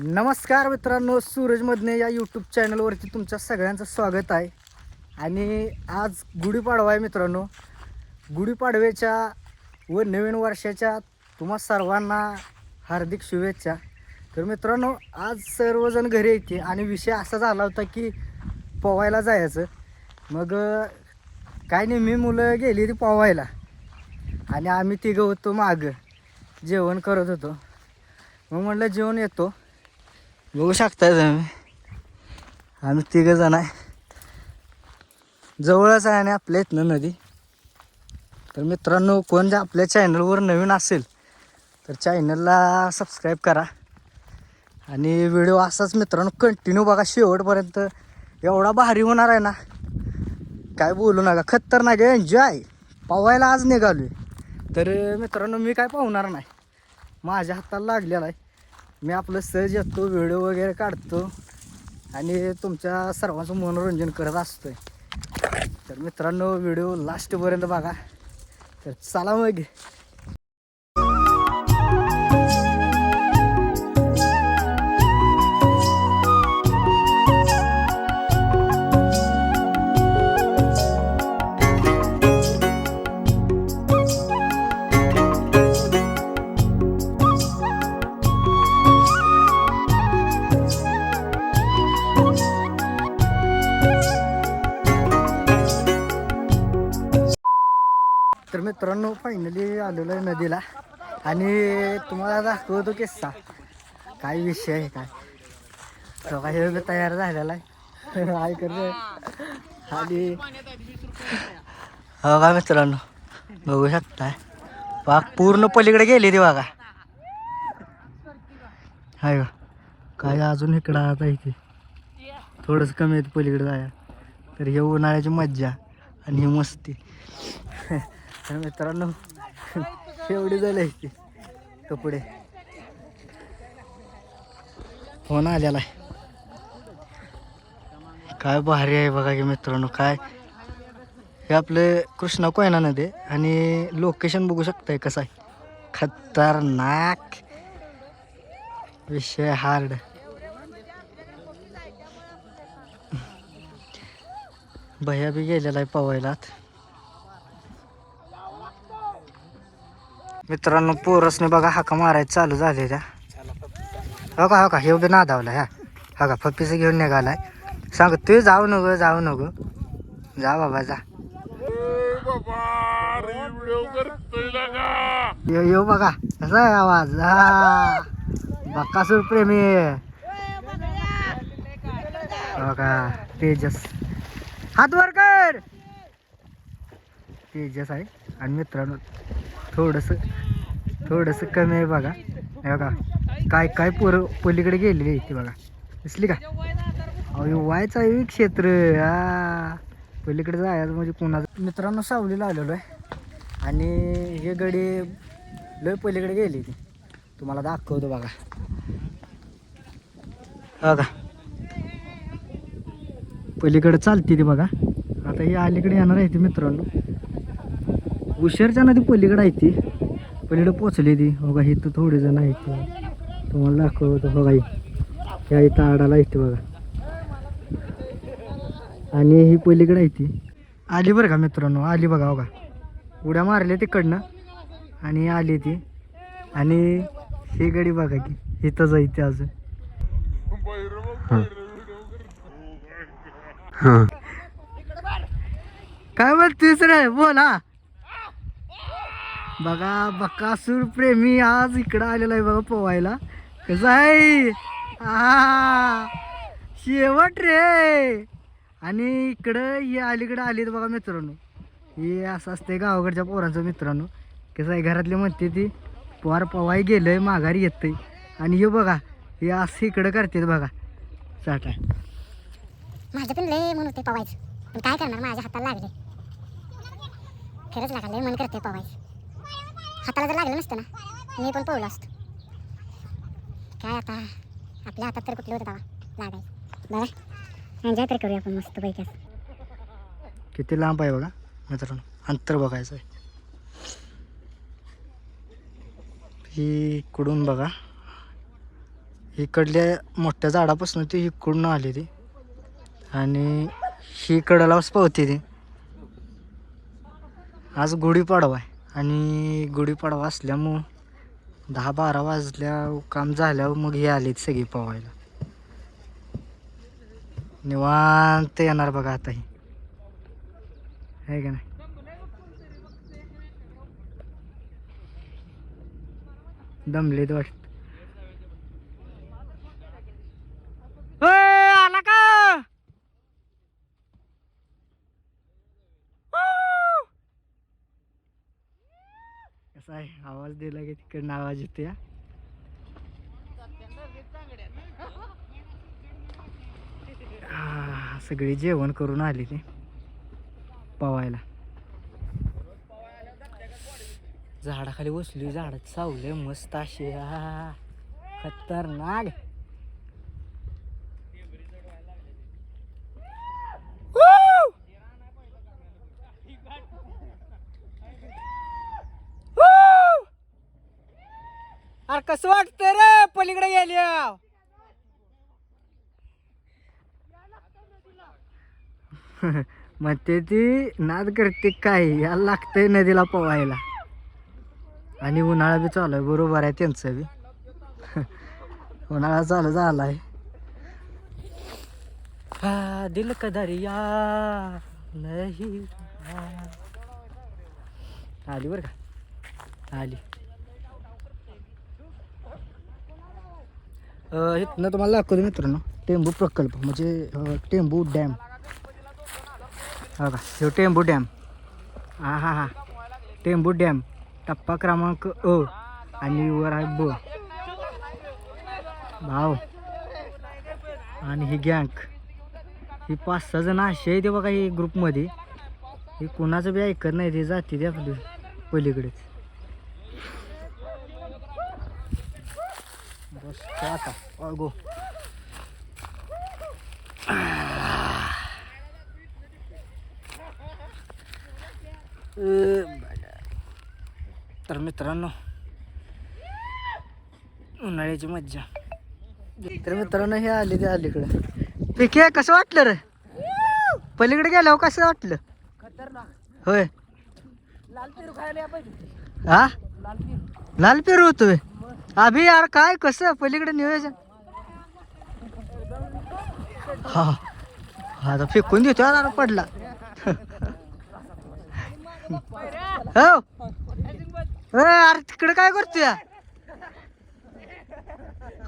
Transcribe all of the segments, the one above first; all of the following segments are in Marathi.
नमस्कार मित्रांनो सूरज मधने या यूट्यूब चॅनलवरती तुमच्या सगळ्यांचं स्वागत आहे. आणि आज गुढीपाडवा आहे मित्रांनो. गुढीपाडव्याच्या व नवीन वर्षाच्या तुम्हा सर्वांना हार्दिक शुभेच्छा. तर मित्रांनो आज सर्वजण घरी येते आणि विषय असा झाला होता की पोवायला जायचं. मग काय नाही मी मुलं गेली ती पोवायला आणि आम्ही तिघं होतो मागं. जेवण करत होतो. मग म्हटलं जेवण येतो. बघू शकताय तुम्ही. आम्ही तिघं जण आहे. जवळच आहे आणि आपल्या इथनं नदी. तर मित्रांनो कोण जर आपल्या चॅनलवर नवीन असेल तर चॅनलला सबस्क्राईब करा. आणि व्हिडिओ असाच मित्रांनो कंटिन्यू बघा. शेवटपर्यंत एवढा भारी होणार आहे ना. काय बोलू नका. खतरनाक एन्जॉय पावायला आज निघालो आहे तर मित्रांनो मी काय पाहणार नाही. माझ्या हाताला लागलेला आहे. मी आपलं सहज येतो व्हिडिओ वगैरे काढतो आणि तुमच्या सर्वांचं मनोरंजन करत असतोय. तर मित्रांनो व्हिडिओ लास्टपर्यंत बघा. तर चला मग. मित्रांनो फायनली आलेलो आहे नदीला. आणि तुम्हाला दाखवतो किस्सा. काय विषय आहे काय? सगळं हे तयार झालेला आहे. काय करतो आणि हो का मित्रांनो? बघू शकताय. वाघ पूर्ण पलीकडे गेली ती बघा हाय काय अजून इकडं आता इथे थोडंसं कमी आहेत पलीकडे जाया तर हे उन्हाळ्याची मज्जा आणि ही मस्ती. तर मित्रांनो एवढी झाली आहे ती कपडे. फोन आलेला आहे. काय भारी आहे बघा की मित्रांनो काय? हे आपलं कृष्णा कोयना नदी आणि लोकेशन बघू शकताय कसं आहे. खतरनाक विषय हार्ड भैया बी गेलेला आहे पवायलात मित्रांनो पोरसने बघा हाका मारायचं चालू झाले त्या. हो का हो का हे बी नादावला ह्या हा हो का पप्पीचं घेऊन निघालाय. सांग तू जाऊ नको जाऊ नको. जा बाबा जा. यो यो बघा कसा आहे आवाज? हा. बक्कासूर प्रेमी हो का तेजस. हात वर कर. तेजस आहे. आणि मित्रांनो थोडंसं थोडंसं कमी आहे बघा. हे बघा काय काय पोरं पलीकडे गेलेली आहे ती बघा. दिसली का? अहो व्हायचं आहे क्षेत्र. हा पलीकडे जायचं म्हणजे कोणाचं मित्रांनो सावलीला आलेलो आहे. आणि हे गडी लय पलीकडे गेली ती. तुम्हाला दाखवतो बघा. बघा. पलीकडे चालते ती बघा. आता ही अलीकडे येणार आहे ती मित्रांनो. उशरच्या नदी पलीकडे आहे ती. पलीकडे पोचली ती. बघा इथं थोडे जण आहेत. तुम्हाला दाखवतो बघा ही. ह्या इथं आडाला येते बघा. आणि ही पलीकडे आहे ती. आली बरं का मित्रांनो? आली बघा बघा. उड्या मारल्या तिकडनं. आणि आली ती. आणि ही गडी बघा की इथं जायते अजून. काय म्हणतेस रे? बोला. बघा बकासूर प्रेमी आज इकडं आलेला आहे बघा पोवायला कसं आहे? आ, शेवट रे. आणि इकडं हे अलीकडं आली बघा मित्रांनो. हे असं असते गावाकडच्या पोरांचं मित्रांनो. कसं आहे घरातले म्हणते ती पोर पवाय गेलंय माघारी येतंय. आणि हे बघा हे असं इकडं करते बघा. चाटा. माझं पण लय म्हणून होते पवायचं पण काय करणार माझ्या हाताला लागले खरंच लागलं मन करते पवायचं हाताला जर लागलं नसतं ना मी पण पोहलो असतो. काय आता आपल्या हातात तर कुठले होतं दावा लागायचं. बघा एन्जॉय तर करूया आपण मस्त पैकी किती लांब आहे बघा मित्रांनो. अंतर बघायचं आहे. ही इकडून बघा. इकडल्या मोठ्या झाडापासून ती इकडून आली ती. आणि ही कडलाच पावते ती. आज गुढीपाडवा आहे. आणि गुढीपाडवा असल्यामुळं दहा बारा वाजल्या काम झाल्यावर मग हे आलेत सगळी पवायला निवांत येणार बघा आता हे. आहे का नाही? दमलेत वाटत ओय, आला का वू! कसा आहे. आवाज दिला की तिकडनं आवाज येतो या आ, सगळी जेवण करून आली ते. पवायला. झाडाखाली बसली झाडात सावले मस्त असे खतरनाक. अरे कसं वाटतं रे? पलीकडे गेली ते ती नाद करते काय? याला लागतंय नदीला पोवायला आणि उन्हाळा बी चालू आहे बरोबर आहे त्यांचं बी. उन्हाळा चालू झाला आहे हा दिल का दरिया? नाही. आली बरं का? आली. इथनं तुम्हाला दाखवतो मित्रांनो. टेंबू प्रकल्प म्हणजे टेंबू डॅम. हा का हे टेंबू डॅम. हा हा हा. टेंबू डॅम टप्पा क्रमांक अ आणि वर आहे ब. भाव. आणि ही गँक ही पाच सहा जण असे आहे ते बघा ही ग्रुपमध्ये ही कोणाचं बी ऐकत नाही ते जाते ते आपली पलीकडेच बस आता अगो तर मित्रांनो उन्हाळ्याची मज्जा. तर मित्रांनो हे आले ते अलीकडे. पिके कसं वाटलं रे? पलीकडे गेल्यावर कसं वाटलं? होय. हा? लाल पेरू. होतोय अभि यार काय कसं? पलीकडे नियोजन. हा हा आता फेकून देतो यार पडला. हो. अरे तिकडे काय करतोय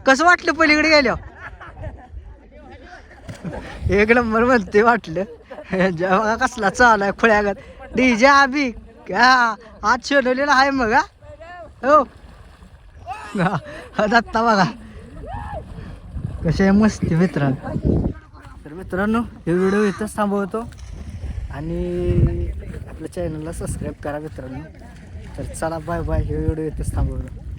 कसं वाटलं पलीकडे गेल्या एक नंबर म्हणते वाटलं. जेव्हा कसला चालाय आहे खुळ्यागत डीजे आबी का आज शोधलेला आहे मग हो. दत्ता बघा. कसे आहे मस्ती मित्रांनो. तर मित्रांनो हे व्हिडिओ इथंच थांबवतो. आणि आपल्या चॅनलला सबस्क्राईब करा मित्रांनो. तर चला बाय बाय हे व्हिडिओ इथंच थांबवतो.